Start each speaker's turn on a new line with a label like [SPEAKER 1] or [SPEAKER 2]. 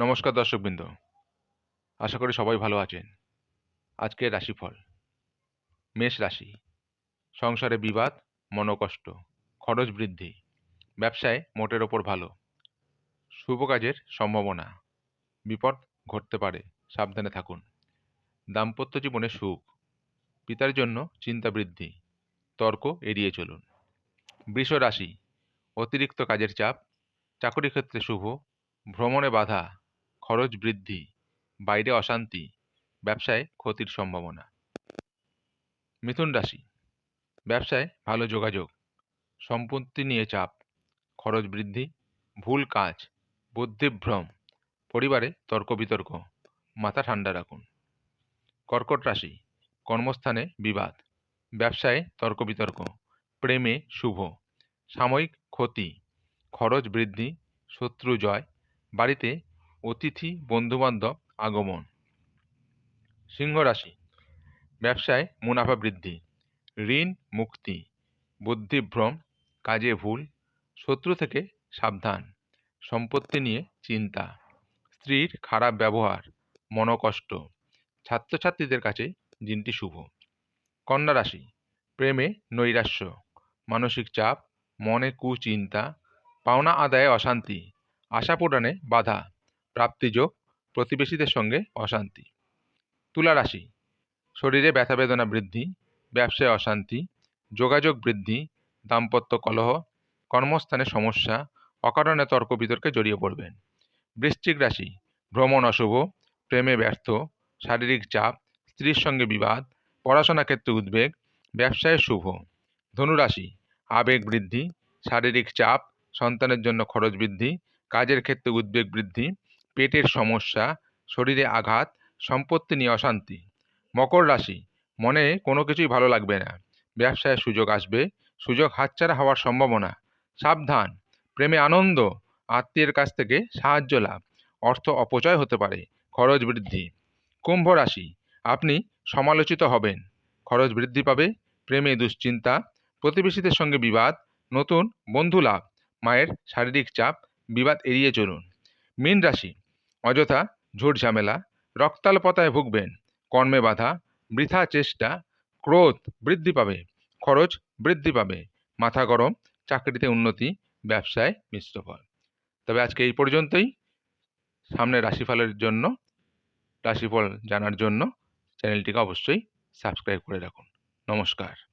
[SPEAKER 1] নমস্কার দর্শকবৃন্দ। আশা করি সবাই ভালো আছেন। আজকের রাশিফল। মেষ রাশি। সংসারে বিবাদ, মনোকষ্ট, খরচ বৃদ্ধি, ব্যবসায় মোটের ওপর ভালো। শুভ কাজের সম্ভাবনা, বিপদ ঘটতে পারে, সাবধানে থাকুন। দাম্পত্য জীবনে সুখ, পিতার জন্য চিন্তা বৃদ্ধি, তর্ক এড়িয়ে চলুন। বৃষ রাশি, অতিরিক্ত কাজের চাপ চাকরি ক্ষেত্রে শুভ, ভ্রমণে বাধা খরচ বৃদ্ধি, বাইরে অশান্তি, ব্যবসায় ক্ষতির সম্ভাবনা। মিথুন রাশি, ব্যবসায় ভালো যোগাযোগ, সম্পত্তি নিয়ে চাপ, খরচ বৃদ্ধি, ভুল কাজ, বুদ্ধিভ্রম, পরিবারে তর্ক বিতর্ক মাথা ঠান্ডা রাখুন। কর্কট রাশি, কর্মস্থানে বিবাদ, ব্যবসায় তর্ক বিতর্ক প্রেমে শুভ, সাময়িক ক্ষতি, খরচ বৃদ্ধি, শত্রু জয়, বাড়িতে অতিথি, বন্ধুবান্ধব, আগমন। সিংহ রাশি। ব্যবসায় মুনাফা বৃদ্ধি, ঋণ মুক্তি বুদ্ধিভ্রম কাজে ভুল, শত্রু থেকে সাবধান, সম্পত্তি নিয়ে চিন্তা, স্ত্রীর খারাপ ব্যবহার, মনকষ্ট, ছাত্রছাত্রীদের কাছে দিনটি শুভ। কন্যা রাশি। প্রেমে নৈরাশ্য, মানসিক চাপ, মনে কুচিন্তা, পাওনা আদায়ে অশান্তি, আশা পূরণে বাধা। প্রাপ্তিযোগ, প্রতিবেশীদের সঙ্গে অশান্তি। তুলা রাশি, শরীরে ব্যথা বেদনা বৃদ্ধি, ব্যবসায় অশান্তি, যোগাযোগ বৃদ্ধি, দাম্পত্য কলহ, কর্মস্থানে সমস্যা, অকারণে তর্ক বিতর্কে জড়িয়ে পড়বেন। বৃশ্চিক রাশি, ভ্রমণ অশুভ, প্রেমে ব্যর্থ, শারীরিক চাপ, স্ত্রীর সঙ্গে বিবাদ, পড়াশোনা ক্ষেত্রে উদ্বেগ, ব্যবসায় শুভ। ধনুরাশি, আবেগ বৃদ্ধি, শারীরিক চাপ, সন্তানের জন্য খরচ বৃদ্ধি, কাজের ক্ষেত্রে উদ্বেগ বৃদ্ধি পেটের সমস্যা, শরীরে আঘাত, সম্পত্তি নিয়ে অশান্তি, মকর রাশি, মনে কোনো কিছুই ভালো লাগবে না, ব্যবসায় সুযোগ আসবে, সুযোগ হাতছাড়া হওয়ার সম্ভাবনা, সাবধান, প্রেমে আনন্দ, আত্মীয়ের কাছ থেকে সাহায্য লাভ, অর্থ অপচয় হতে পারে, খরচ বৃদ্ধি, কুম্ভ রাশি, আপনি সমালোচিত হবেন, খরচ বৃদ্ধি পাবে, প্রেমে দুশ্চিন্তা, প্রতিবেশীদের সঙ্গে বিবাদ, নতুন বন্ধু লাভ, মায়ের শারীরিক চাপ, বিবাদ এড়িয়ে চলুন, মীন রাশি অযথা ঝুট ঝামেলা, রক্তাল্পতায় ভুগবেন, কর্মে বাধা, বৃথা চেষ্টা, ক্রোধ বৃদ্ধি পাবে, খরচ বৃদ্ধি পাবে, মাথা গরম, চাকরিতে উন্নতি, ব্যবসায় মিশ্র ফল তবে আজকে এই পর্যন্তই। সামনে রাশিফলের জন্য, রাশিফল জানার জন্য চ্যানেলটিকে অবশ্যই সাবস্ক্রাইব করে রাখুন। নমস্কার।